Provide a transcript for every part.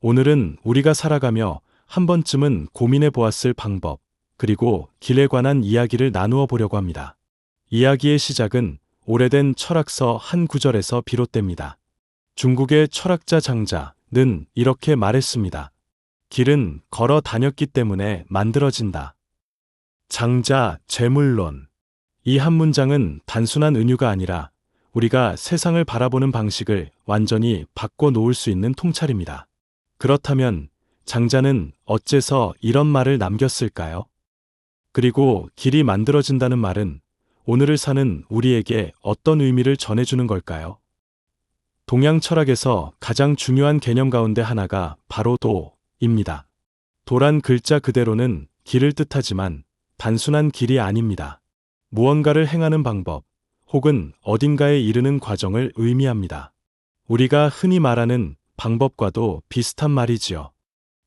오늘은 우리가 살아가며 한 번쯤은 고민해 보았을 방법, 그리고 길에 관한 이야기를 나누어 보려고 합니다. 이야기의 시작은 오래된 철학서 한 구절에서 비롯됩니다. 중국의 철학자 장자는 이렇게 말했습니다. 길은 걸어 다녔기 때문에 만들어진다. 장자, 재물론. 이 한 문장은 단순한 은유가 아니라 우리가 세상을 바라보는 방식을 완전히 바꿔 놓을 수 있는 통찰입니다. 그렇다면 장자는 어째서 이런 말을 남겼을까요? 그리고 길이 만들어진다는 말은 오늘을 사는 우리에게 어떤 의미를 전해주는 걸까요? 동양 철학에서 가장 중요한 개념 가운데 하나가 바로 도입니다. 도란 글자 그대로는 길을 뜻하지만 단순한 길이 아닙니다. 무언가를 행하는 방법, 혹은 어딘가에 이르는 과정을 의미합니다. 우리가 흔히 말하는 방법과도 비슷한 말이지요.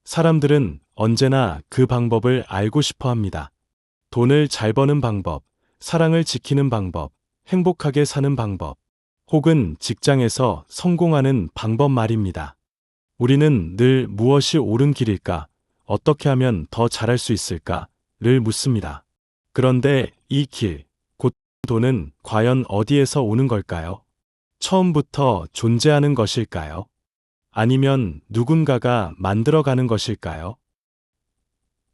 사람들은 언제나 그 방법을 알고 싶어 합니다. 돈을 잘 버는 방법, 사랑을 지키는 방법, 행복하게 사는 방법, 혹은 직장에서 성공하는 방법 말입니다. 우리는 늘 무엇이 옳은 길일까, 어떻게 하면 더 잘할 수 있을까,를 묻습니다. 그런데 이 길, 곧 돈은 과연 어디에서 오는 걸까요? 처음부터 존재하는 것일까요? 아니면 누군가가 만들어가는 것일까요?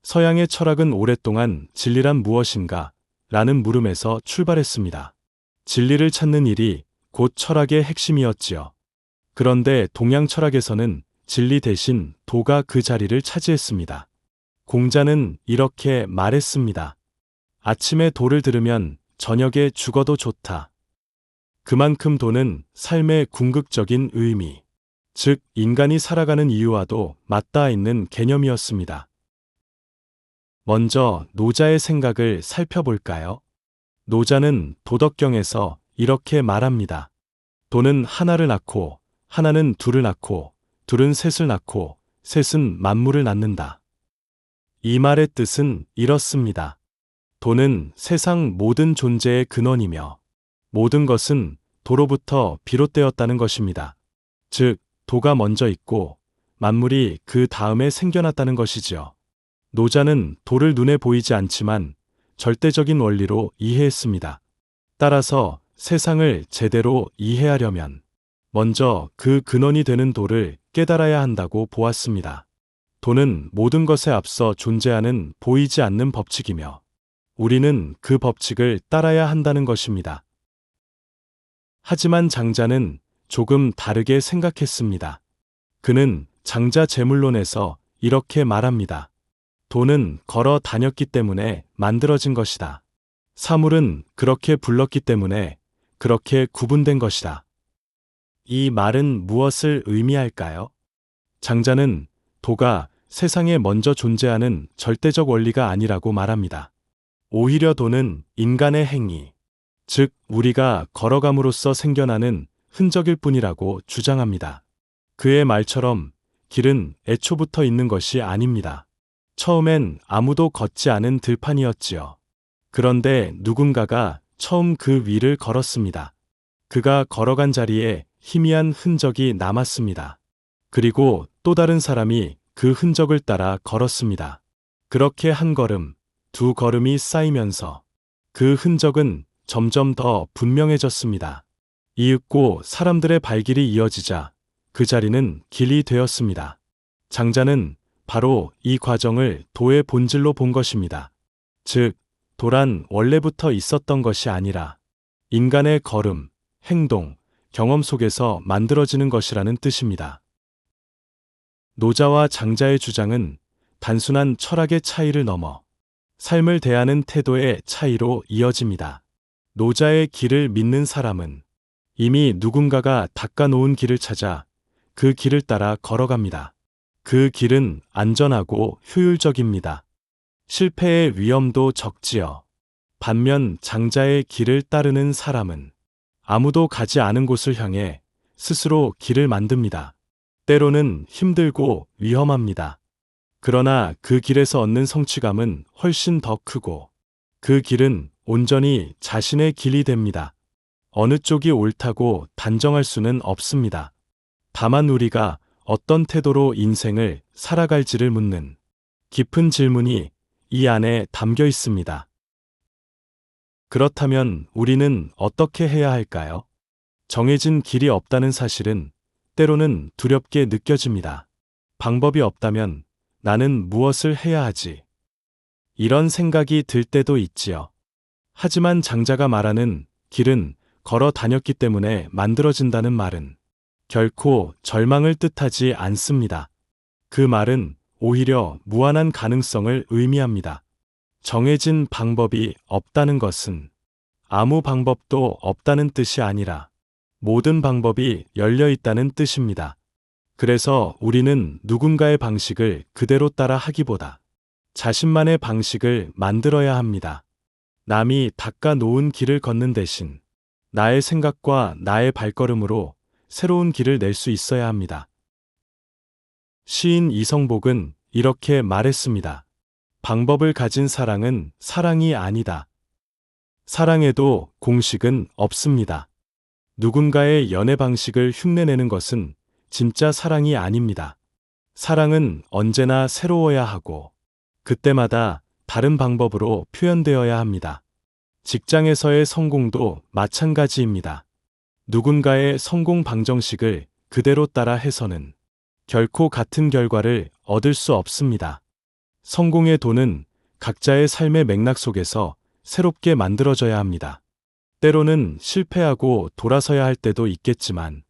서양의 철학은 오랫동안 진리란 무엇인가? 라는 물음에서 출발했습니다. 진리를 찾는 일이 곧 철학의 핵심이었지요. 그런데 동양 철학에서는 진리 대신 도가 그 자리를 차지했습니다. 공자는 이렇게 말했습니다. 아침에 도를 들으면 저녁에 죽어도 좋다. 그만큼 도는 삶의 궁극적인 의미, 즉 인간이 살아가는 이유와도 맞닿아 있는 개념이었습니다. 먼저 노자의 생각을 살펴볼까요? 노자는 도덕경에서 이렇게 말합니다. 도는 하나를 낳고, 하나는 둘을 낳고, 둘은 셋을 낳고, 셋은 만물을 낳는다. 이 말의 뜻은 이렇습니다. 도는 세상 모든 존재의 근원이며, 모든 것은 도로부터 비롯되었다는 것입니다. 즉, 도가 먼저 있고, 만물이 그 다음에 생겨났다는 것이지요. 노자는 도를 눈에 보이지 않지만 절대적인 원리로 이해했습니다. 따라서 세상을 제대로 이해하려면 먼저 그 근원이 되는 도를 깨달아야 한다고 보았습니다. 도는 모든 것에 앞서 존재하는 보이지 않는 법칙이며 우리는 그 법칙을 따라야 한다는 것입니다. 하지만 장자는 조금 다르게 생각했습니다. 그는 장자 재물론에서 이렇게 말합니다. 돈은 걸어 다녔기 때문에 만들어진 것이다. 사물은 그렇게 불렀기 때문에 그렇게 구분된 것이다. 이 말은 무엇을 의미할까요? 장자는 도가 세상에 먼저 존재하는 절대적 원리가 아니라고 말합니다. 오히려 도는 인간의 행위, 즉 우리가 걸어감으로써 생겨나는 흔적일 뿐이라고 주장합니다. 그의 말처럼 길은 애초부터 있는 것이 아닙니다. 처음엔 아무도 걷지 않은 들판이었지요. 그런데 누군가가 처음 그 위를 걸었습니다. 그가 걸어간 자리에 희미한 흔적이 남았습니다. 그리고 또 다른 사람이 그 흔적을 따라 걸었습니다. 그렇게 한 걸음, 두 걸음이 쌓이면서 그 흔적은 점점 더 분명해졌습니다. 이윽고 사람들의 발길이 이어지자 그 자리는 길이 되었습니다. 장자는 바로 이 과정을 도의 본질로 본 것입니다. 즉, 도란 원래부터 있었던 것이 아니라 인간의 걸음, 행동, 경험 속에서 만들어지는 것이라는 뜻입니다. 노자와 장자의 주장은 단순한 철학의 차이를 넘어 삶을 대하는 태도의 차이로 이어집니다. 노자의 길을 믿는 사람은 이미 누군가가 닦아놓은 길을 찾아 그 길을 따라 걸어갑니다. 그 길은 안전하고 효율적입니다. 실패의 위험도 적지요. 반면 장자의 길을 따르는 사람은 아무도 가지 않은 곳을 향해 스스로 길을 만듭니다. 때로는 힘들고 위험합니다. 그러나 그 길에서 얻는 성취감은 훨씬 더 크고 그 길은 온전히 자신의 길이 됩니다. 어느 쪽이 옳다고 단정할 수는 없습니다. 다만 우리가 어떤 태도로 인생을 살아갈지를 묻는 깊은 질문이 이 안에 담겨 있습니다. 그렇다면 우리는 어떻게 해야 할까요? 정해진 길이 없다는 사실은 때로는 두렵게 느껴집니다. 방법이 없다면 나는 무엇을 해야 하지? 이런 생각이 들 때도 있지요. 하지만 장자가 말하는 길은 걸어 다녔기 때문에 만들어진다는 말은 결코 절망을 뜻하지 않습니다. 그 말은 오히려 무한한 가능성을 의미합니다. 정해진 방법이 없다는 것은 아무 방법도 없다는 뜻이 아니라 모든 방법이 열려 있다는 뜻입니다. 그래서 우리는 누군가의 방식을 그대로 따라 하기보다 자신만의 방식을 만들어야 합니다. 남이 닦아 놓은 길을 걷는 대신 나의 생각과 나의 발걸음으로 새로운 길을 낼 수 있어야 합니다. 시인 이성복은 이렇게 말했습니다. 방법을 가진 사랑은 사랑이 아니다. 사랑에도 공식은 없습니다. 누군가의 연애 방식을 흉내내는 것은 진짜 사랑이 아닙니다. 사랑은 언제나 새로워야 하고 그때마다 다른 방법으로 표현되어야 합니다. 직장에서의 성공도 마찬가지입니다. 누군가의 성공 방정식을 그대로 따라 해서는 결코 같은 결과를 얻을 수 없습니다. 성공의 도는 각자의 삶의 맥락 속에서 새롭게 만들어져야 합니다. 때로는 실패하고 돌아서야 할 때도 있겠지만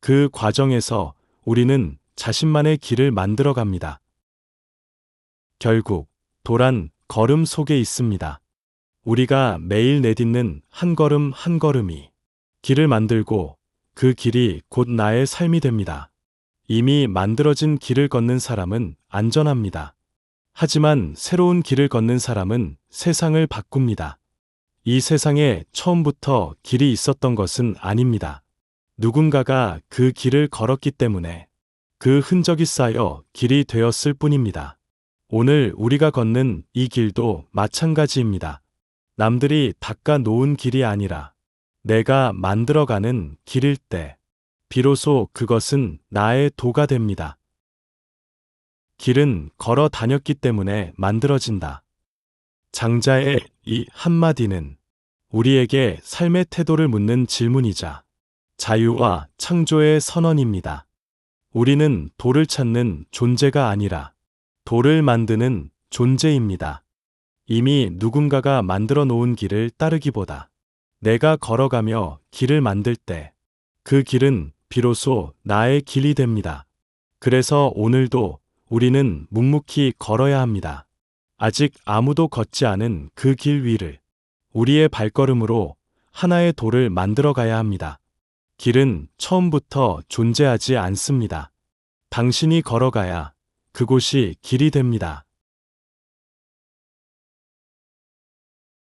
그 과정에서 우리는 자신만의 길을 만들어 갑니다. 결국 도란 걸음 속에 있습니다. 우리가 매일 내딛는 한 걸음 한 걸음이 길을 만들고 그 길이 곧 나의 삶이 됩니다. 이미 만들어진 길을 걷는 사람은 안전합니다. 하지만 새로운 길을 걷는 사람은 세상을 바꿉니다. 이 세상에 처음부터 길이 있었던 것은 아닙니다. 누군가가 그 길을 걸었기 때문에 그 흔적이 쌓여 길이 되었을 뿐입니다. 오늘 우리가 걷는 이 길도 마찬가지입니다. 남들이 닦아 놓은 길이 아니라 내가 만들어가는 길일 때 비로소 그것은 나의 도가 됩니다. 길은 걸어 다녔기 때문에 만들어진다. 장자의 이 한마디는 우리에게 삶의 태도를 묻는 질문이자 자유와 창조의 선언입니다. 우리는 도를 찾는 존재가 아니라 도를 만드는 존재입니다. 이미 누군가가 만들어 놓은 길을 따르기보다 내가 걸어가며 길을 만들 때 그 길은 비로소 나의 길이 됩니다. 그래서 오늘도 우리는 묵묵히 걸어야 합니다. 아직 아무도 걷지 않은 그 길 위를 우리의 발걸음으로 하나의 돌을 만들어 가야 합니다. 길은 처음부터 존재하지 않습니다. 당신이 걸어가야 그곳이 길이 됩니다.